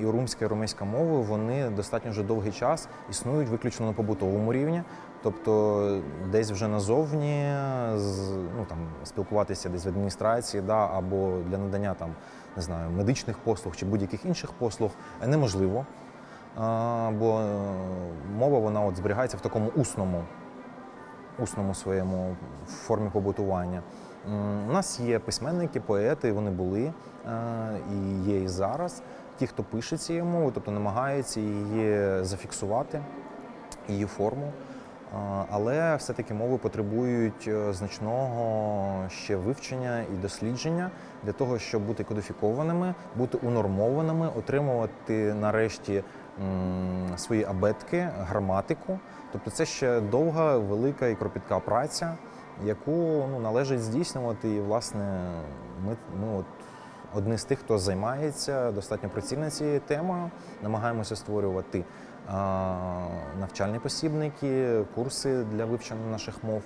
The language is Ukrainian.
і румська і румейська мови вони достатньо вже довгий час існують виключно на побутовому рівні. Тобто десь вже назовні ну, там, спілкуватися десь в адміністрації да, або для надання там, не знаю, медичних послуг чи будь-яких інших послуг неможливо. А, бо е, мова вона от зберігається в такому усному, усному своєму формі побутування. У нас є письменники, поети, вони були е, і є і зараз. Ті, хто пише цією мовою, тобто намагаються її зафіксувати, її форму. Але все-таки мови потребують е, значного ще вивчення і дослідження для того, щоб бути кодифікованими, бути унормованими, отримувати нарешті свої абетки, граматику. Тобто це ще довга, велика і кропітка праця, яку ну, належить здійснювати. І, власне, ми, ми от одні з тих, хто займається достатньо прицільно цією темою, намагаємося створювати навчальні посібники, курси для вивчення наших мов.